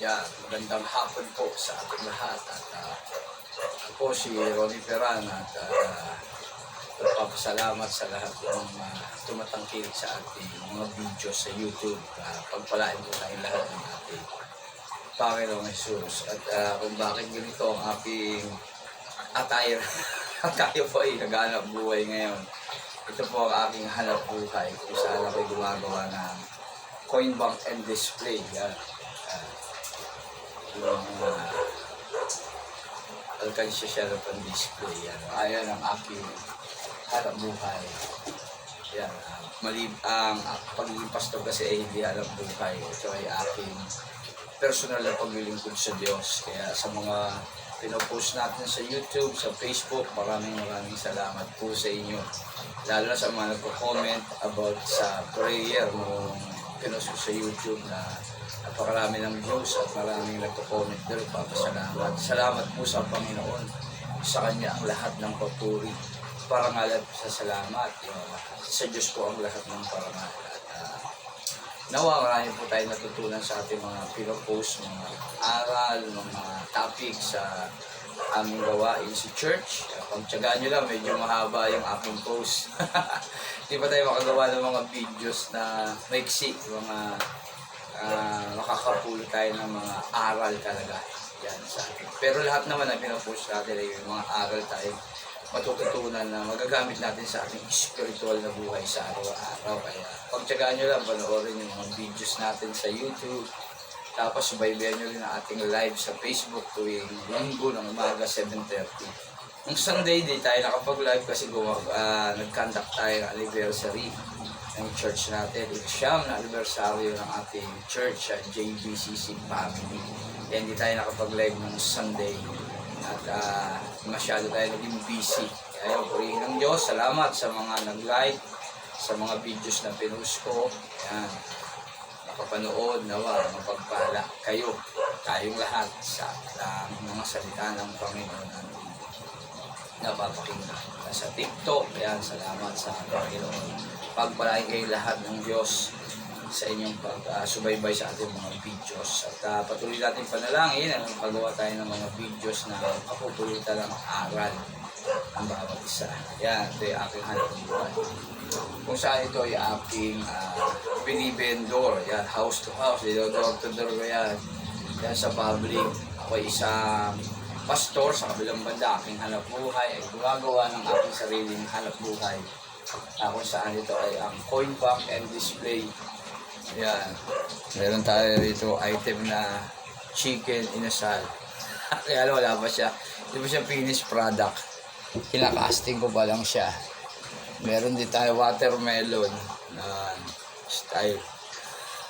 Yan, magandang hapon po sa ating lahat. At uh, ako si Ronnie Peran at uh, nagpapasalamat sa lahat ng uh, tumatangkil sa ating mga videos sa YouTube. Uh, pagpalain po tayong lahat ng ating Panginoong Jesus. At uh, kung bakit ganito ang aking attire, tayo po ay naghanap buhay ngayon. Ito po ang aking hanap buhay kung saan ako'y gumagawa ng coin bank and display. Uh, yung uh, alkansya siya na pang display. Yan. Ayan ang aking hanap buhay. Yan. Uh, mali ang uh, pagiging pastor kasi ay hindi hanap buhay. Ito ay aking personal na paglilingkod sa Diyos. Kaya sa mga pinopost natin sa YouTube, sa Facebook, maraming maraming salamat po sa inyo. Lalo na sa mga nagko-comment about sa prayer nung pinost sa YouTube na napakarami ng views at maraming nagko-comment doon. Papasalamat. Salamat po sa Panginoon. Sa Kanya ang lahat ng papuri. Parangalan sa salamat. Yung, sa Diyos po ang lahat ng parangal. At, ah, Nawa, marami po tayo natutunan sa ating mga pinopost, mga aral, mga topic sa aming gawain sa church. Kung tiyagaan nyo lang, medyo mahaba yung aking post. Hindi pa tayo makagawa ng mga videos na maiksi, mga uh, makakapulo tayo ng mga aral talaga. Yan sa atin. Pero lahat naman na pinopost natin ay yung mga aral tayo matututunan na magagamit natin sa ating spiritual na buhay sa araw-araw. Kaya pagtsagaan nyo lang, panoorin yung mga videos natin sa YouTube. Tapos subaybayan nyo rin ang ating live sa Facebook tuwing linggo ng umaga 7.30. Nung Sunday, di tayo nakapag-live kasi gumag, uh, nag-conduct tayo ng anniversary ng church natin. Siyam na anniversary ng ating church, uh, JBCC Family. Kaya hindi tayo nakapag-live ng Sunday at uh, masyado tayo naging busy. Kaya purihin ng Diyos, salamat sa mga nag-like, sa mga videos na pinost ko. Yan. Nakapanood, nawa, mapagpala kayo, tayong lahat sa uh, mga salita ng Panginoon natin napapakinggan. Sa TikTok, yan, salamat sa Panginoon. Pagpalain kayo lahat ng Diyos sa inyong pagsubaybay sa ating mga videos. At uh, patuloy natin panalangin at pagawa tayo ng mga videos na kapupulutan ng aral ang bawat isa. Yan, ito yung aking hanap. Kung saan ito ay aking uh, binibendor. Yan, house to house. Dito, door to door ko yan. Yan sa public. Ako isang pastor sa kabilang banda. Aking hanap buhay ay gumagawa ng aking sariling hanap buhay. Uh, kung saan ito ay ang coin bank and display yan. Meron tayo dito item na chicken inasal. Kaya wala pa siya. Hindi pa siya finished product. Kinakasting ko pa lang siya. Meron din tayo watermelon na style.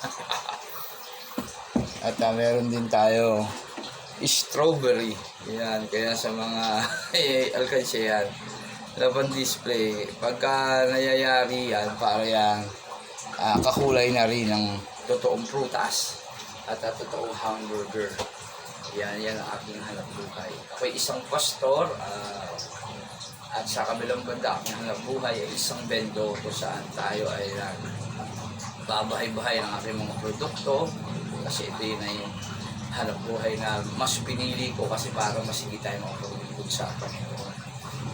At uh, meron din tayo strawberry. Yan. Kaya sa mga alkansya yan. Laban display. Pagka nayayari yan, para yan uh, kakulay na rin ng totoong prutas at uh, totoong hamburger. Yan, yan ang aking hanap buhay. Ako'y isang pastor uh, at sa kabilang banda, aking hanap buhay ay isang bendo kung saan tayo ay uh, babahay-bahay ng aking mga produkto kasi ito yun ay hanap buhay na mas pinili ko kasi para masigit tayo makapagligod sa Panginoon.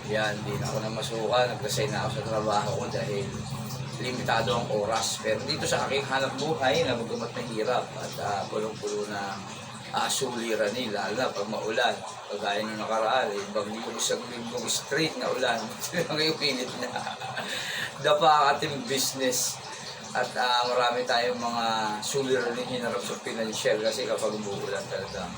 Yan, di na ako na masuka, nag-resign na ako sa trabaho ko dahil limitado ang oras. Pero dito sa aking hanap buhay na magamat na hirap at uh, pulong-pulo na uh, suliran nila, lalo na pag maulan. Pagkaya nung nakaraan, eh, baglibog sa libog straight na ulan. Ngayon pinit na. Dapa ating business. At uh, marami tayong mga suliran na hinarap sa financial kasi kapag umuulan talaga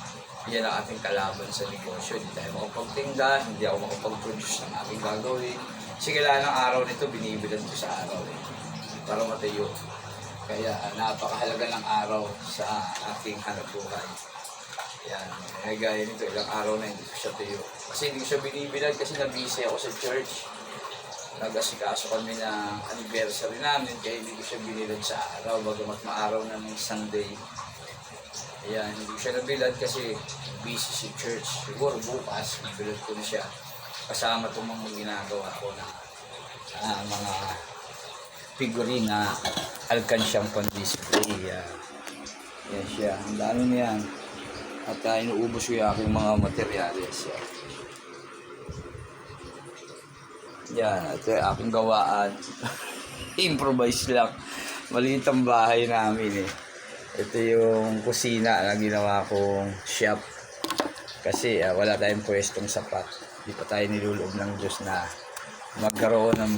yan ang ating kalaban sa negosyo. Hindi tayo makapagtinda, hindi ako makapag-produce ng aking gagawin. Kasi kailangan ng araw nito, binibilan ko sa araw eh, para matayo. Kaya uh, napakahalaga ng araw sa aking hanap buhay. Yan, eh, gaya nito, ilang araw na hindi ko siya tuyo. Kasi hindi ko siya binibilan kasi nabisi ako sa church. Nag-asikaso kami ng anniversary namin kaya hindi ko siya binilan sa araw bagamat maaraw na ng Sunday. Ayan, hindi ko siya nabilad kasi busy si church. Siguro bukas, nabilad ko na siya. Kasama itong mga ginagawa ko na uh, mga figurine na alkansyang pang-display. Yan. yan siya. Ang dami niyan. At uh, inuubos ko yung aking mga materyales. Yan. Yan, ito yung aking gawaan. Improvise lang. Maliit ang bahay namin eh. Ito yung kusina na ginawa kong shop. Kasi ah, wala tayong pwestong sapat. Di pa tayo niluloob ng Diyos na magkaroon ng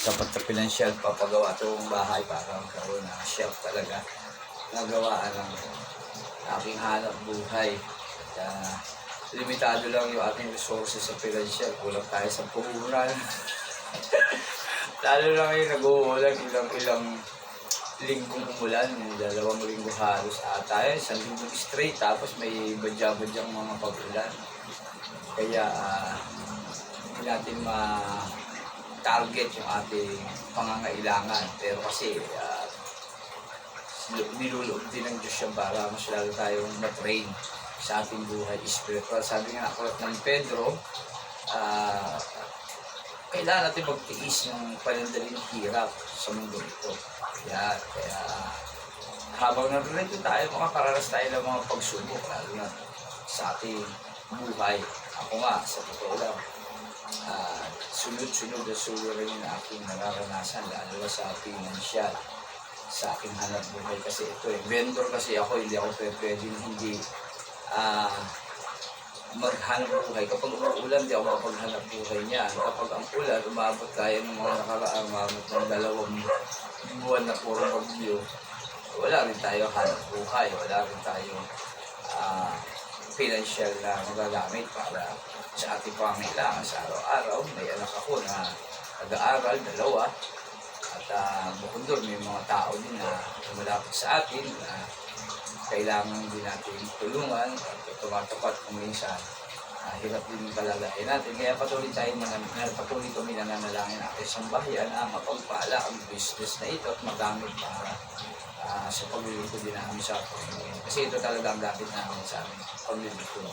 sapat na pinansyal papagawa itong bahay para magkaroon ng shop talaga. Nagawaan ng aking hanap buhay. Kaya limitado lang yung ating resources sa pinansyal. Kulang tayo sa puhunan. Lalo na ngayon nag-uulan ilang-ilang linggong umulan, dalawang linggo halos ata yun, isang linggo straight, tapos may badya-badyang mga pag-ulan. Kaya ah, hindi natin ma-target yung ating pangangailangan. Pero kasi ah, niluloob din ng Diyos yan para mas lalo tayong matrain sa ating buhay spiritual. Sabi nga nakulat ng Pedro, ah, kailangan natin magtiis ng panandaling hirap sa mundo ito. Kaya, kaya habang narito tayo, makakaranas tayo ng mga pagsubok, lalo na sa ating buhay. Ako nga, sa totoo lang, ah, sunod-sunod na suliranin na aking nararanasan, lalo na sa financial, sa aking hanap buhay. Kasi ito eh, vendor kasi ako, hindi ako pwede pwedeng hindi ah, maghanap buhay. Kapag umuulan, di ako makapaghanap buhay niyan. Kapag ang ulan, umabot tayo ng mga nakaraan, umabot ng dalawang buwan na puro bagyo, wala rin tayo hanap buhay. Wala rin tayo ah, financial na magagamit para sa ating pangailangan sa araw-araw. May anak ako na nag-aaral, dalawa. At ah, bukod doon, may mga tao din na lumalapit sa atin na kailangan din natin tulungan at tumatapat kung minsan ah, hirap din kalagayan natin. Kaya patuloy tayo mananalangin, patuloy kami nananalangin natin sa bayan na mapagpala ang business na ito at magamit para ah, sa paglilingkod din namin sa Panginoon. Kasi ito talaga ang gamit namin sa aming paglilingkod.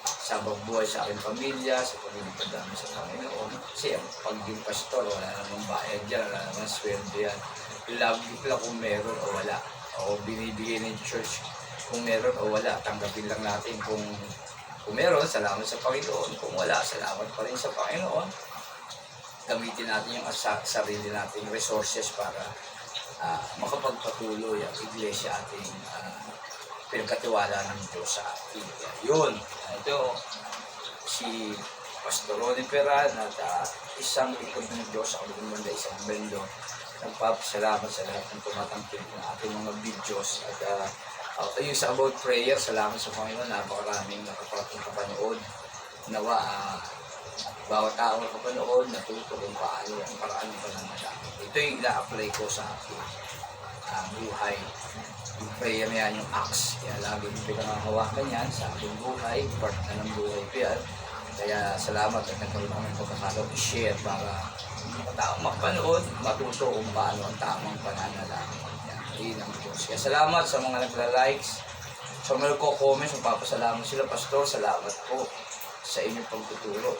Sa buhay sa aking pamilya, sa paglilingkod namin sa Panginoon. Kasi ang pagiging pastor, wala namang bayad dyan, wala namang sweldo yan. Love gift lang kung meron o wala. O binibigay ng church kung meron o wala. Tanggapin lang natin kung kung meron, salamat sa Panginoon. Kung wala, salamat pa rin sa Panginoon. Gamitin natin yung asa- sarili nating resources para ah, makapagpatuloy ang iglesia ating uh, pinagkatiwala ng Diyos sa atin. Kaya Yun. Ito, si Pastor Ronnie Peran at ah, isang likod ng Diyos ako din banda, isang bendo. Nagpapasalamat sa lahat ng tumatangkil ng ating mga videos at uh, yung sa about prayer, salamat sa Panginoon, napakaraming nakaparating kapanood. Nawa, ah, bawat tao nakapanood, natuto kung paano ang paraan ng pananalangin. Ito yung ina-apply ko sa ah, buhay. Yung prayer na yan, yung acts. Kaya lagi yung pinangahawakan yan sa aking buhay, part na ng buhay ko yan. Kaya salamat at nagkaroon ako ng pagkakataon i-share para mga tao mapanood, matuto kung paano ang tamang pananalangin. Yun ang Diyos. Kaya salamat sa mga nagla-likes, sa mga nagko-comments, magpapasalamat sila, Pastor, salamat po sa inyong pagtuturo.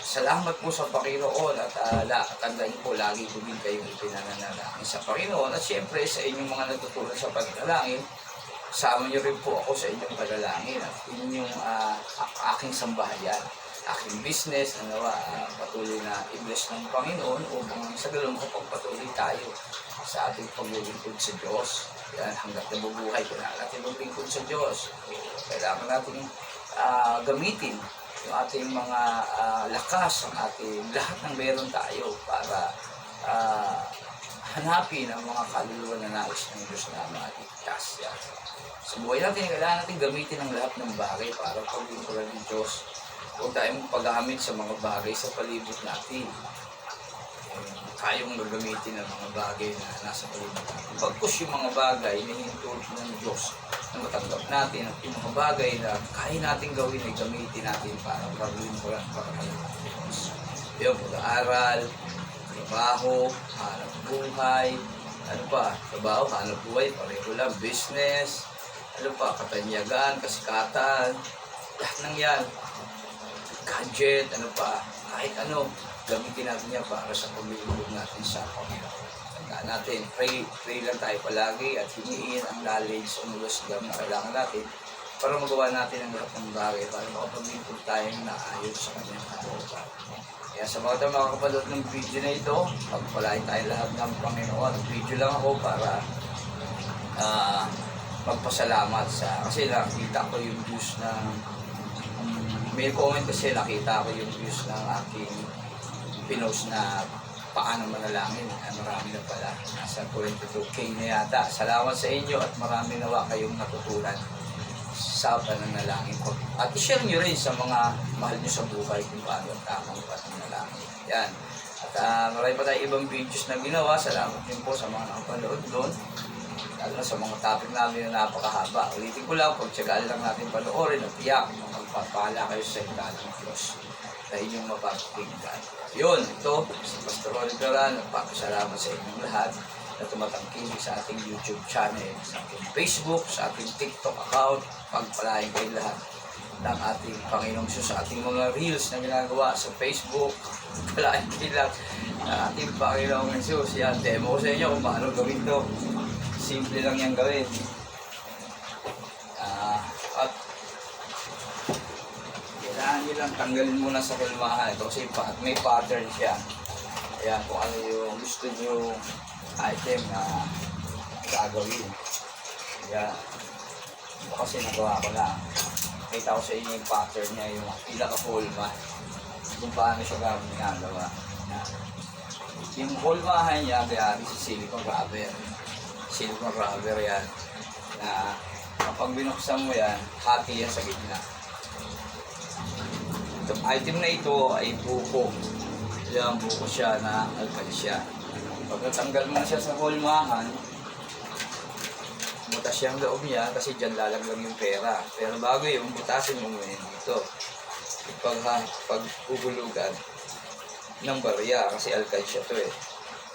Salamat po sa Panginoon at uh, la, tandaan po lagi din kayong ipinananalangin sa Panginoon at siyempre sa inyong mga natutulong sa pagdalangin, sama niyo rin po ako sa inyong panalangin at inyong uh, aking sambahayan, aking business nawa ah, patuloy na i-bless ng Panginoon upang sa ganun kapagpatuloy tayo sa ating paglilingkod sa Diyos. Yan, hanggat nabubuhay, kailangan natin maglingkod sa Diyos. Kailangan natin ah, gamitin yung ating mga ah, lakas, ang ating lahat ng meron tayo para ah, hanapin ang mga kaluluwa na nais ng Diyos na maligtas. Yan. Sa buhay natin, kailangan natin gamitin ang lahat ng bagay para paglingkuran ng Diyos. Huwag tayong paggamit sa mga bagay sa palibot natin. Tayong gagamitin ang mga bagay na nasa palibot natin. Pagkus yung mga bagay na hinutulot ng Diyos na matanggap natin at yung mga bagay na kaya natin gawin ay gamitin natin para paglingkuran para ng Diyos. Yung pag-aaral, trabaho, hanap buhay, ano pa, trabaho, hanap buhay, pareho lang, business, ano pa, katanyagan, kasikatan, lahat ng yan, gadget, ano pa, kahit ano, gamitin natin yan para sa paglilingkod natin sa Panginoon. Tandaan natin, pray, pray lang tayo palagi at hiniin ang knowledge, ang wisdom na kailangan natin para magawa natin ang lahat ng bagay para makapag-input tayo na ayos sa kanyang katawan. Kaya sa mga tayo makakapanood ng video na ito, pagpalain tayo lahat ng Panginoon. Video lang ako para ah magpasalamat sa kasi nakita ko yung views ng may comment kasi nakita ko yung views ng aking pinost na paano manalangin. Ah, marami na pala. Nasa 22k na yata. Salamat sa inyo at marami nawa kayong natutunan sa pananalangin ko. At i-share nyo rin sa mga mahal nyo sa buhay kung paano ang tamang pananalangin. Yan. At uh, marami pa tayong ibang videos na ginawa. Salamat din po sa mga nakapanood doon. Lalo na sa mga topic namin na napakahaba. Ulitin ko lang, pagtsagaan lang natin panoorin at tiyak na magpapala kayo sa hinggan ng Diyos na inyong mapapakinggan. Yun, ito, si Pastor Duran, nagpapasalamat sa inyong lahat na tumatangkilik sa ating YouTube channel, sa ating Facebook, sa ating TikTok account, pagpalain kayo lahat ng ating Panginoong Diyos sa ating mga reels na ginagawa sa Facebook. Pagpalain kayo lahat ng ating Panginoong Diyos. Yan, demo ko sa inyo kung paano gawin to. Simple lang yan gawin. Ah, at kailangan nyo lang tanggalin muna sa kulmahan ito kasi may pattern siya. Kaya kung ano yung gusto nyo item na gagawin. Kaya ito kasi nagawa ko na. Kita ko sa inyo yung pattern niya, yung pinaka-kulma. Kung paano siya gagawin ginagawa. Yan. Yung kulmahan niya, kaya si silicone rubber. Silicone rubber yan. Na kapag binuksan mo yan, hati yan sa gitna. Itong item na ito ay buko. Yan, buko siya na alkansya. Pag natanggal mo na siya sa hulmahan, butas siya ang loob niya kasi dyan lalaglag yung pera. Pero bago yung butasin mo muna yun dito. Pag, ha, pag uhulugan ng barya kasi alkansya to eh.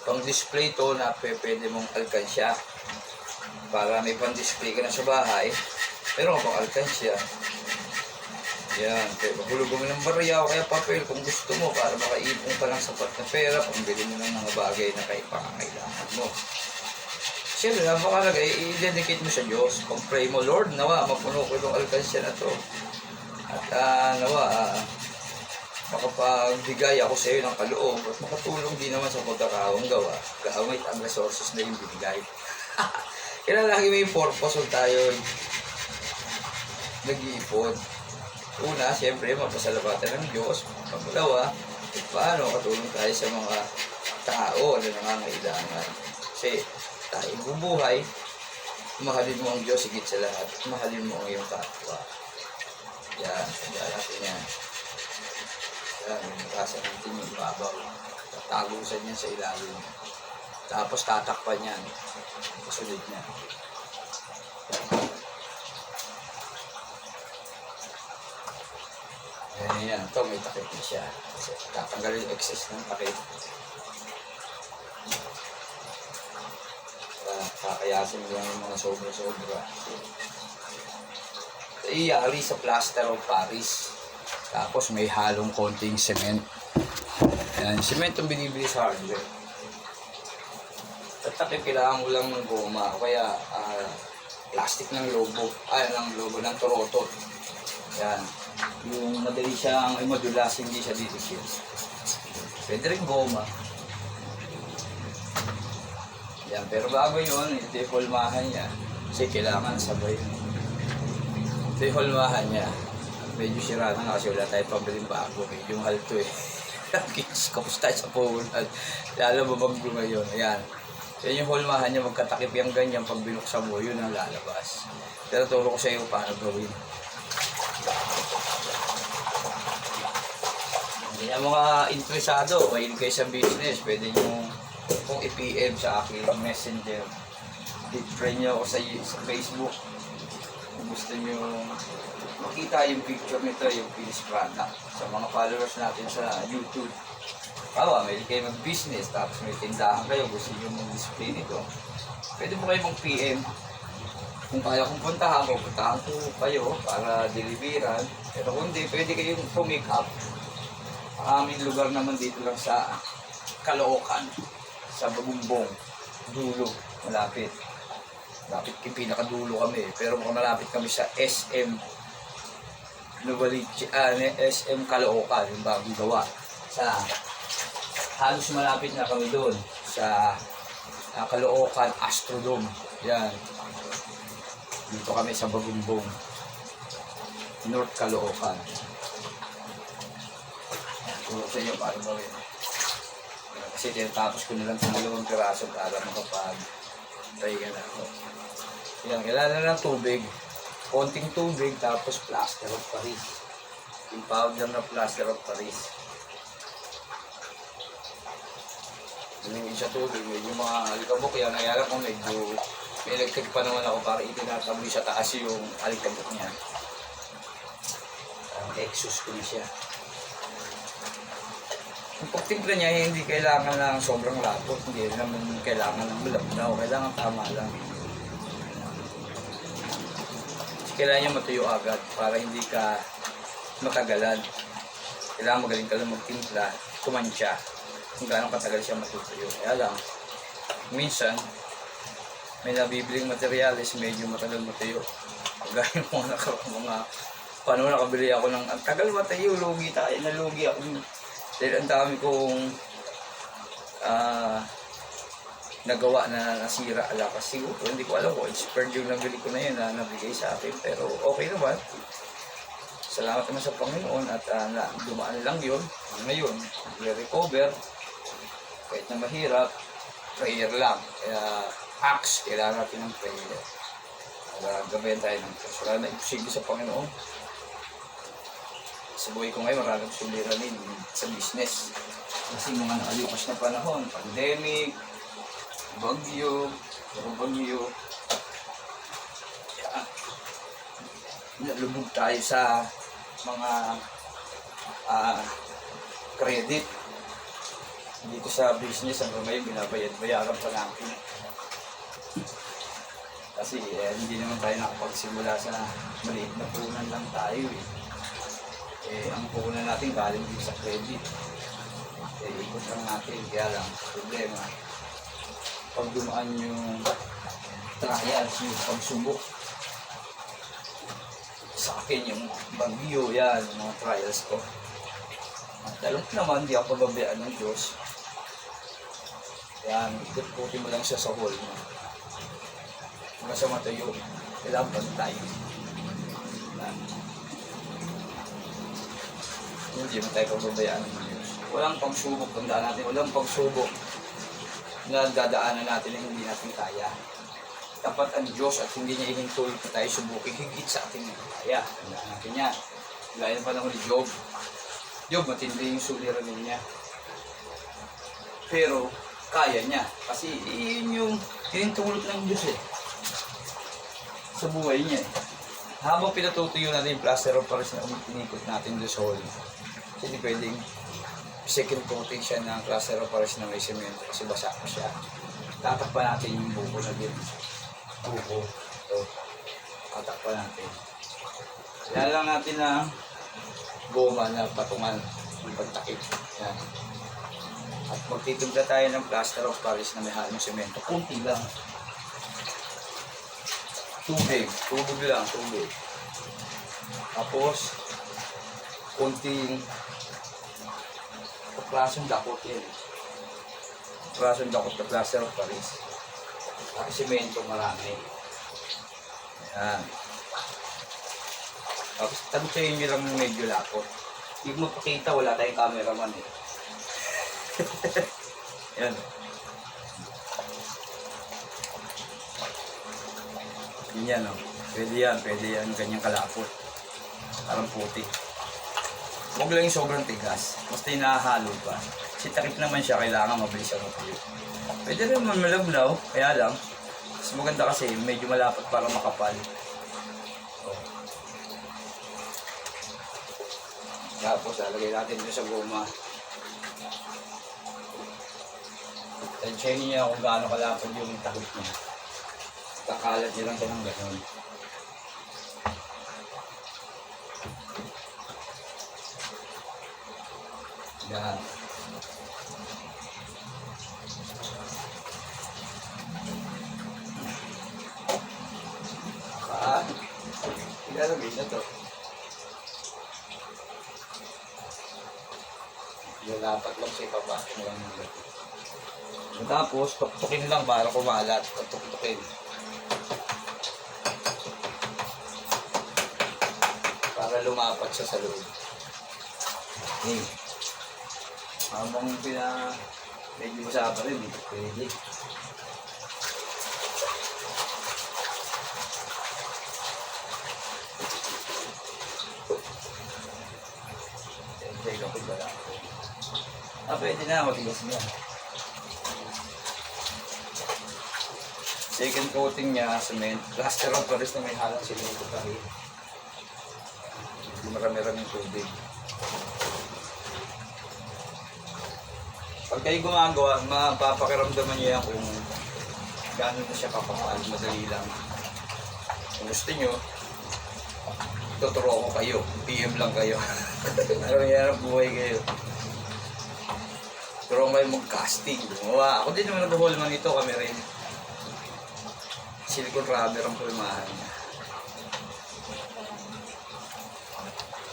Pang display to na pwede mong alkansya para may pang-display ka na sa bahay. Pero kung pang alkansya, yan, kaya mahulugan mo ng barya o kaya papel kung gusto mo para makaipon ka ng sapat na pera, pambili mo ng mga bagay na kay pangangailangan mo. Siyempre, napakalaga, i-dedicate mo sa Diyos. Pag-pray mo, Lord, nawa, mapuno ko itong alkansya na to. At ah, nawa, ah, makapagbigay ako sa iyo ng kaloob at makatulong din naman sa pagkakawang gawa gamit ang resources na yung binigay. Kailangan lagi may purpose kung tayo nag-iipon. Una, siyempre, mapasalamatan ng Diyos. Pangalawa, paano katulong tayo sa mga tao na nangangailangan. Kasi tayo bubuhay, mahalin mo ang Diyos higit sa lahat. Mahalin mo ang iyong kapwa. Yan, yan natin yan. Yan, binutasan natin yung ibabaw. Tatagusan yan sa ilalim. Tapos tatakpan yan. Kasunod niya. Yan, yan. Ito, may takip na siya. Kasi tatanggalin yung excess ng takip. Para kakayasin mo lang yung mga sobra-sobra. Iyari sa plaster of Paris. Tapos may halong konting cement. Yan, cement yung binibili sa hardware. At takip, kailangan mo lang ng goma. Kaya, ah, plastic ng lobo. Ay, ng lobo ng torotot. Yan. Yung madali siyang, ay madulas, hindi siya siya. Pwede rin goma. Yan, pero bago yun, ito yung hulmahan niya. Kasi kailangan sabay. Ito yung hulmahan niya. Medyo sira na nga kasi wala tayong pabiling bago. Medyo mahal to eh. Kids, kapos tayo sa puhunan. Lalo babaglo ngayon. Ayan. Yan yung hulmahan niya, magkatakip yung ganyan. Pag binuksan mo, yun ang lalabas. Pero turo ko sa iyo paano gawin. Na mga interesado, mahilig kayo sa business, pwede nyo kung i-PM sa akin messenger. I-friend nyo ako sa, sa Facebook. Kung gusto nyo makita yung picture nito, yung finished product sa mga followers natin sa YouTube. Bawa, may kayo mag-business, tapos may tindahan kayo, gusto nyo mag-display nito. Pwede mo kayo mag-PM. Kung kaya kong puntahan, pupuntahan ko kayo para deliveran. Pero kung hindi, pwede kayong pumick up. Aming lugar naman dito lang sa Caloocan, sa Bagumbong, Dulo, malapit. Lapit yung pinakadulo kami. Pero mukhang malapit kami sa SM Novaliches, ah, SM Caloocan, yung bagong gawa. Sa, halos malapit na kami doon sa ah, Caloocan Astrodome. Yan. Dito kami sa Bagumbong. North Caloocan. Turo sa inyo paano gawin. Kasi tinatapos ko na lang sa dalawang piraso para makapag try ka na ako. Yan, kailangan ng tubig. Konting tubig, tapos plaster of Paris. Yung powder na plaster of Paris. Yung sa tubig, medyo mga alikabok yan. Lang kung medyo may electric pa naman ako para itinataboy sa taas yung alikabok niya. Ang exhaust ko na siya. Yung pagtimpla niya, eh, hindi kailangan ng sobrang lapot. Hindi naman kailangan ng malabnaw. Kailangan tama lang. Kailangan niya matuyo agad para hindi ka matagalan. Kailangan magaling ka lang magtimpla, kumansya. Kung gaano katagal siya matutuyo. Kaya lang, minsan, may nabibiling materyales, medyo matagal matuyo. Gaya mga, mga paano nakabili ako ng, ang tagal matayo, lugi tayo, nalugi ako. Dahil ang dami kong ah nagawa na nasira. Ala kasi siguro hindi ko alam kung expired yung nabili ko na yun na nabigay sa akin. Pero okay naman. Salamat naman sa Panginoon at ah, na, dumaan lang yun. Ngayon recover kahit na mahirap prayer lang. Kaya acts kailangan natin ng prayer. Para gabayan tayo ng Diyos. Wala na sa Panginoon sa buhay ko ngayon maraming suliranin sa business. Kasi mga nakalipas na panahon pandemic bagyo puro bagyo. Kaya, nalubog tayo sa mga ah, credit. Dito sa business hanggang ngayon binabayad-bayaran pa natin. Kasi eh, hindi naman tayo nakapagsimula sa maliit na punan lang tayo eh eh, ang puhunan natin galing din sa credit. Eh, ikot lang natin, kaya lang, problema. Pag dumaan yung trials, yung pagsubok, sa akin yung bagyo, yan, yung mga trials ko. At alam naman, di ako pababayaan ng Diyos. Yan, ikot-ikutin mo lang siya sa hall mo. Hanggang sa matayo, kailangan bantay. Yan. Hindi mo tayo pababayaan ng Diyos. Walang pagsubok, tandaan natin, walang pagsubok na dadaanan natin na hindi natin kaya. Tapat ang Diyos at hindi niya ihintulot na tayo subukin higit sa ating kaya. Tandaan natin yan. Gaya ng panahon ni Job. Job, matindi yung suliranin niya. Pero, kaya niya. Kasi yun yung tinutulot ng Diyos eh. Sa buhay niya eh. Habang pinatutuyo natin yung plaster of Paris na uminikot natin doon sa kasi hindi pwedeng second coating siya ng plaster of Paris na may semento kasi basa pa siya. Tatakpan natin yung buko na din. Buko. Ito. Tatakpan natin. Kaya lang natin ng goma na patungan ng pagtakip. Yan. At magtitimpla tayo ng plaster of Paris na may halong semento. Kunti lang. Tubig. Tubig lang. Tubig. Tapos, kunting klaseng dakot yan. Klaseng dakot na plaster of Paris. At semento marami. Yan. Tapos tagusayin nyo lang medyo lakot. Hindi mo pakita, wala tayong cameraman eh. Yan. Yun yan, oh. Pwede yan, pwede yan, ganyang kalapot. Parang puti. Huwag lang yung sobrang tigas. Basta hinahalo pa. Kasi takip naman siya, kailangan mabilis siya matuyo. Pwede rin naman malablaw, kaya lang. Mas maganda kasi, medyo malapot para makapal. Oh. Tapos, lalagay natin dito sa goma. Tansyahin niya kung gaano kalapad yung takip niya. Kakalat niya lang siya ng gano'n. Yan. ilalagay na to. Dapat lang sa ibaba. Tapos, tuktukin lang para kumalat. Tuktukin. Para lumapat siya sa loob. Okay. Habang pina... Medyo usapan rin, dito pwede. Ako ba lang? Ah, pwede na, matigas niya. Second coating niya, cement. Plaster of Paris na may halang cement pa rin. Hindi marami-raming tubig. Pag kayo gumagawa, mapapakiramdaman niyo yan kung gaano na siya kapapal, madali lang. Kung gusto niyo, tuturo ko kayo. PM lang kayo. Ano yan ang buhay kayo. Pero may mag-casting. Gumawa. Ako din naman nag-haul nito kami rin. Silicone rubber ang pulmahan.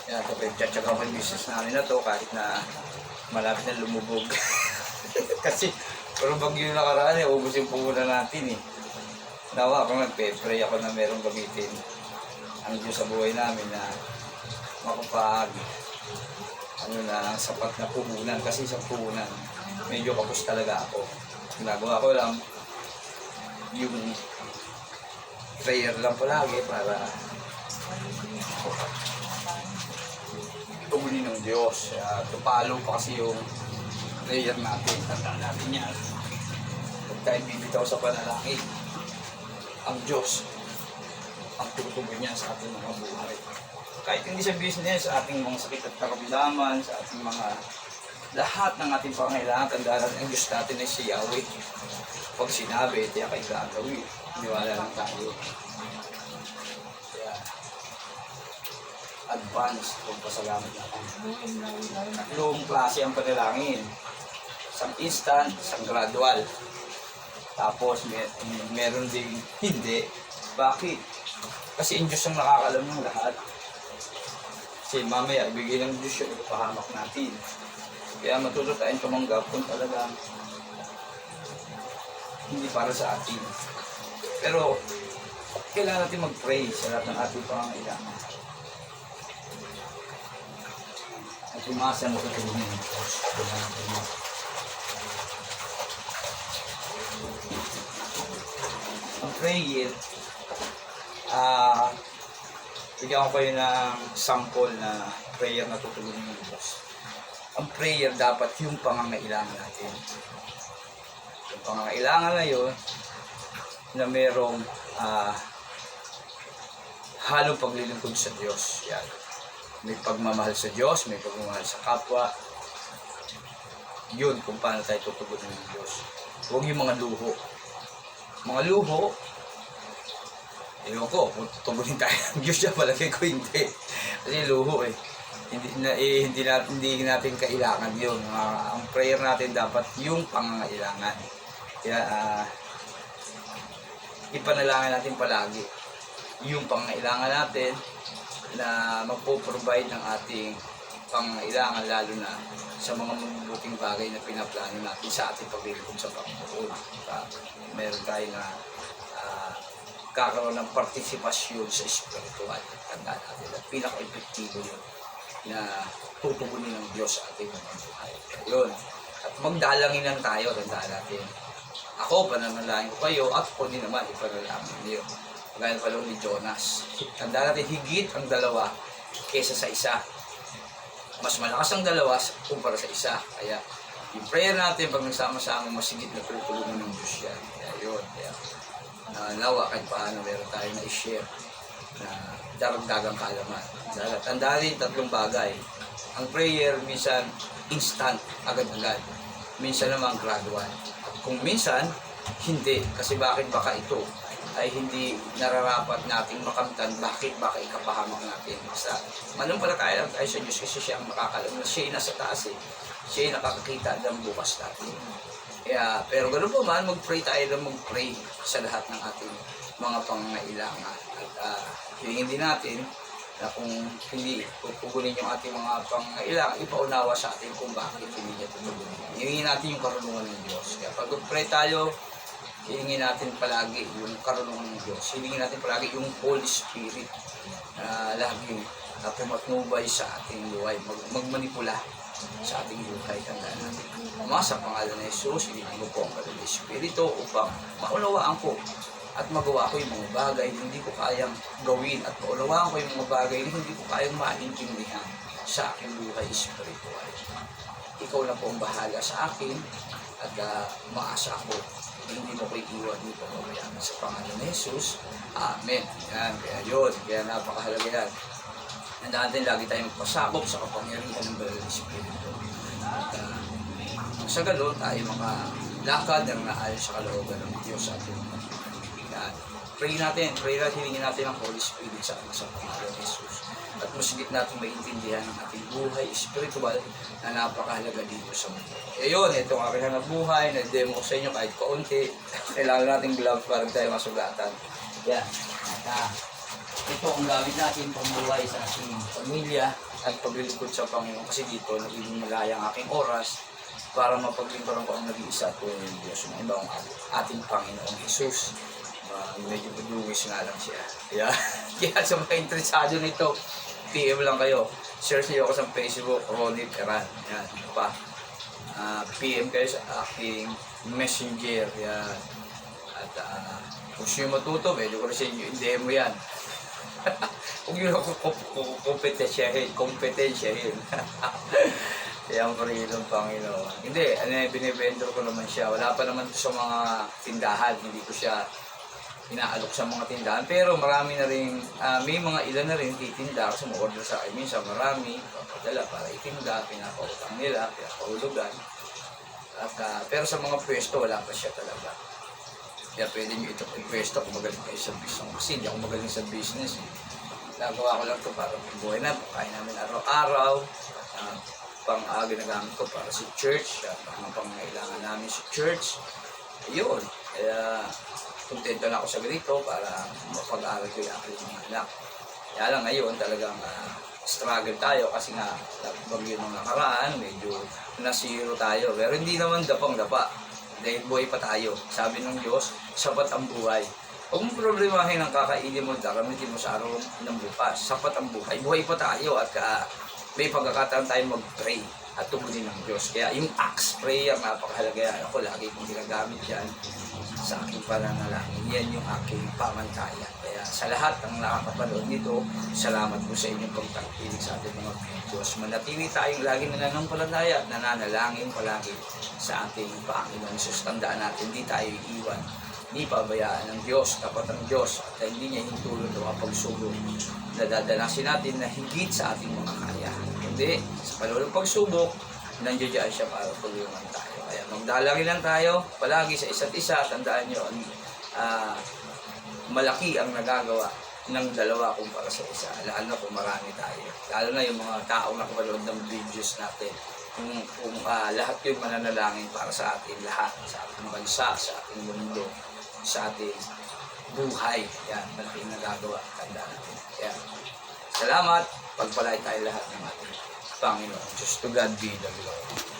Yan, ito pinagtsatsaga ko yung business namin na to kahit na malapit na lumubog. Kasi, pero bagyo yung nakaraan eh, ubus yung puhunan natin eh. Nawa ako nagpe-pray ako na merong gamitin ang Diyos sa buhay namin na makapag ano na sapat na puhunan kasi sa puhunan medyo kapos talaga ako ginagawa ko lang yung prayer lang palagi para tumunin ng Diyos uh, tupalo pa kasi yung prayer natin tandaan natin yan huwag tayong bibitaw sa panalangin ang Diyos ang tutubo niya sa ating mga buhay. Kahit hindi sa business, ating mga sakit at karamdaman, sa ating mga lahat ng ating pangailangan, tandaan ang Diyos natin ay si Yahweh. Pag sinabi, tiyak ay gagawin. Niwala lang tayo. Advance kung pasalamat natin. Tatlong klase ang panalangin. Isang instant, isang gradual. Tapos, may, meron ding hindi. Bakit? Kasi yung Diyos ang nakakalam ng lahat. Kasi mamaya, ibigay ng Diyos yung ipahamak natin. Kaya matuto tayong tumanggap kung talaga hindi para sa atin. Pero, kailangan natin mag-pray sa lahat ng ating pangangailangan. At umasa na sa Diyos. Ang prayer, ah, bigyan ko kayo ng sample na prayer na tutulungan ng Diyos. Ang prayer dapat yung pangangailangan natin. Yung pangangailangan na yun, na merong ah, halong paglilingkod sa Diyos. Yan. May pagmamahal sa Diyos, may pagmamahal sa kapwa. Yun kung paano tayo tutugunin ng Diyos. Huwag yung mga luho. Mga luho, Ewan ko, kung tutugunin tayo ng Diyos siya, palagay ko hindi. Kasi luho eh. Hindi, na, eh, hindi, natin, hindi natin kailangan yun. Ah, ang prayer natin dapat yung pangangailangan. Kaya, ah, ipanalangin natin palagi yung pangangailangan natin na magpo-provide ng ating pangangailangan lalo na sa mga mabubuting bagay na pinaplano natin sa ating paglilingkod sa Panginoon. Uh, meron tayo na ah, kakaroon ng partisipasyon sa spiritual. Tandaan natin na pinaka-epektibo yun na tutugunin ng Diyos sa ating mga buhay. Yun. At magdalangin lang tayo, tandaan natin. Ako, pananalangin ko kayo, at din naman, ipanalangin niyo. Gaya pala ni Jonas. Tandaan natin, higit ang dalawa kesa sa isa. Mas malakas ang dalawa kumpara sa isa. Kaya, yung prayer natin, pag nagsama-sama, masigit na tutulungan ng Diyos yan. Kaya yun. Kaya, na nawa kahit paano meron tayo na i-share na daragdagang kaalaman. Dahil tandaan rin tatlong bagay. Ang prayer minsan instant, agad-agad. Minsan naman gradual. Kung minsan, hindi. Kasi bakit baka ito ay hindi nararapat nating makamtan bakit baka ikapahamak natin sa manampalataya lang tayo sa Diyos kasi siya ang makakalam na siya nasa taas eh. Siya nakakakita ng bukas natin. Kaya, pero ganun po man, mag-pray tayo lang mag-pray sa lahat ng ating mga pangangailangan. At uh, hilingin din natin na kung hindi pupugunin yung ating mga pangailangan, ipaunawa sa atin kung bakit hindi niya tutugunin. Hingin natin yung karunungan ng Diyos. Kaya pag pray tayo, hilingin natin palagi yung karunungan ng Diyos. Hilingin natin palagi yung Holy Spirit na laging na pumatnubay sa ating buhay, mag magmanipula sa ating buhay. Tandaan natin. Ama, sa pangalan ng Jesus, hilingin mo po ang Kalong Espiritu upang maunawaan ko at magawa ko yung mga bagay na hindi ko kayang gawin at maunawaan ko yung mga bagay na hindi ko kayang maintindihan sa aking buhay espiritual. Ikaw na po ang bahala sa akin at uh, maasa ako hindi mo ko iiwan, hindi ko mabayaan sa pangalan ng Jesus. Amen. Yan, kaya yun, kaya napakahalaga yan. Tandaan natin, lagi tayong magpasakop sa kapangyarihan ng Banal na Espiritu. At uh, sa gano'n, tayo makalakad ng naayon sa kalooban ng Diyos sa ating mga yan. Pray natin, pray natin, hilingin natin ang Holy Spirit sa sa pangalan ng Jesus. At mas higit natin maintindihan ang ating buhay spiritual na napakahalaga dito sa mundo. E yun, ito ang aking buhay, na-demo sa inyo kahit kaunti. Kailangan natin gloves para tayo masugatan. Yan. At ah, ito ang gamit natin pambuhay sa ating pamilya at paglilingkod sa Panginoon kasi dito nagiging malaya ang aking oras para mapaglingkuran ko ang nag-iisa at tunay Diyos na ibang ating Panginoong Jesus. Uh, medyo budugis nga lang siya. Kaya, kaya sa mga interesado nito, PM lang kayo. Search niyo ako sa Facebook, Ronnie Peran. Yan, pa. Ah, PM kayo sa aking messenger. Yan. At uh, kung siyo matuto, medyo ko rin sa inyo, i-demo yan. Huwag yun ako kompetensyahin, kompetensyahin. Kaya ang karilong Panginoon. Hindi, ano, binibendor ko naman siya. Wala pa naman sa mga tindahan. Hindi ko siya inaalok sa mga tindahan. Pero marami na rin, ah, may mga ilan na rin titinda kasi mo-order sa akin. Minsan marami, papadala para itinda, pinapautang nila, pinapahulugan. At, ah, pero sa mga pwesto, wala pa siya talaga. Kaya pwede nyo ito pwesto kung magaling kayo sa business. Kasi hindi ako magaling sa business. Eh. Nagawa ko lang ito para buhay na. Kain namin araw-araw. Uh, pang-aga ginagamit ko para sa church. Uh, pang pangailangan namin sa church. Yun. Kaya kontento na ako sa ganito para mapag-aral ko yung aking mga anak. Kaya lang ngayon talagang uh, struggle tayo kasi nga bagyo nung nakaraan, medyo nasiro tayo. Pero hindi naman dapang dapa. Dahil buhay pa tayo. Sabi ng Diyos, sapat ang buhay. Huwag mong problemahin ang kakainin mo, gagamitin mo sa araw ng bukas. Sapat ang buhay. Buhay pa tayo at uh, may pagkakataon tayo mag-pray at tumunin ng Diyos. Kaya yung axe prayer, napakahalaga yan. Ako lagi kong ginagamit yan sa aking pananalangin. Yan yung aking pamantayan. Kaya sa lahat ng nakakapanood nito, salamat po sa inyong pagtangkilig sa ating mga videos. Manatili tayong lagi nananampalataya at nananalangin palagi sa ating Panginoon. Jesus, tandaan natin, hindi tayo iiwan. Hindi pabayaan ng Diyos, tapat ng Diyos, at hindi niya hintulot o pagsubok na dadanasin natin na higit sa ating mga kaya. Hindi, sa palulong pagsubok, nandiyo dyan siya para tulungan tayo. Kaya magdalangin lang tayo, palagi sa isa't isa, tandaan nyo, ah, malaki ang nagagawa ng dalawa kumpara sa isa, lalo na kung marami tayo. Lalo na yung mga taong nakapanood ng videos natin. Kung, kung ah, lahat yung mananalangin para sa atin lahat, sa ating bansa, sa ating mundo, sa ating buhay. Yan, malaking nagagawa. Tandaan natin. Kaya, salamat. Pagpalay tayo lahat ng ating Panginoon. Just to God be the glory.